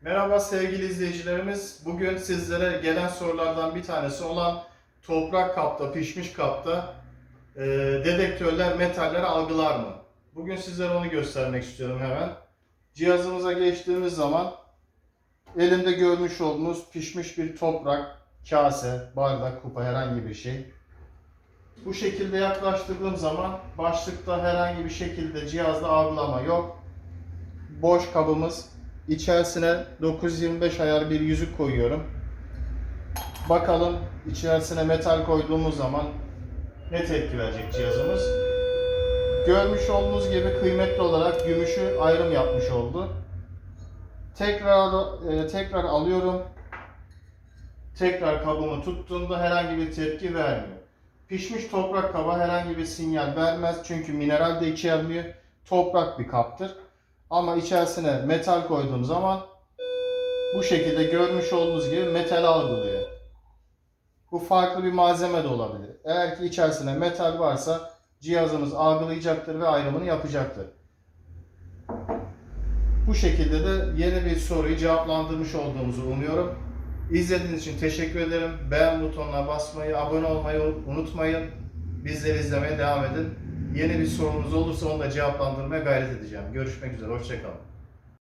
Merhaba sevgili izleyicilerimiz. Bugün sizlere gelen sorulardan bir tanesi olan toprak kapta, pişmiş kapta e, dedektörler metalleri algılar mı? Bugün sizlere onu göstermek istiyorum hemen. Cihazımıza geçtiğimiz zaman elimde görmüş olduğunuz pişmiş bir toprak, kase, bardak, kupa herhangi bir şey. Bu şekilde yaklaştırdığım zaman başlıkta herhangi bir şekilde cihazda algılama yok. Boş kabımız İçerisine 925 ayar bir yüzük koyuyorum. Bakalım içerisine metal koyduğumuz zaman ne tepki verecek cihazımız. Görmüş olduğunuz gibi kıymetli olarak gümüşü ayrım yapmış oldu. Tekrar e, tekrar alıyorum. Tekrar kabımı tuttuğumda herhangi bir tepki vermiyor. Pişmiş toprak kaba herhangi bir sinyal vermez çünkü mineral de içermiyor. Toprak bir kaptır. Ama içerisine metal koyduğum zaman bu şekilde görmüş olduğunuz gibi metal algılıyor. Bu farklı bir malzeme de olabilir. Eğer ki içerisine metal varsa cihazımız algılayacaktır ve ayrımını yapacaktır. Bu şekilde de yeni bir soruyu cevaplandırmış olduğumuzu umuyorum. İzlediğiniz için teşekkür ederim. Beğen butonuna basmayı, abone olmayı unutmayın. Bizleri izlemeye devam edin. Yeni bir sorunuz olursa onu da cevaplandırmaya gayret edeceğim. Görüşmek üzere, hoşçakalın.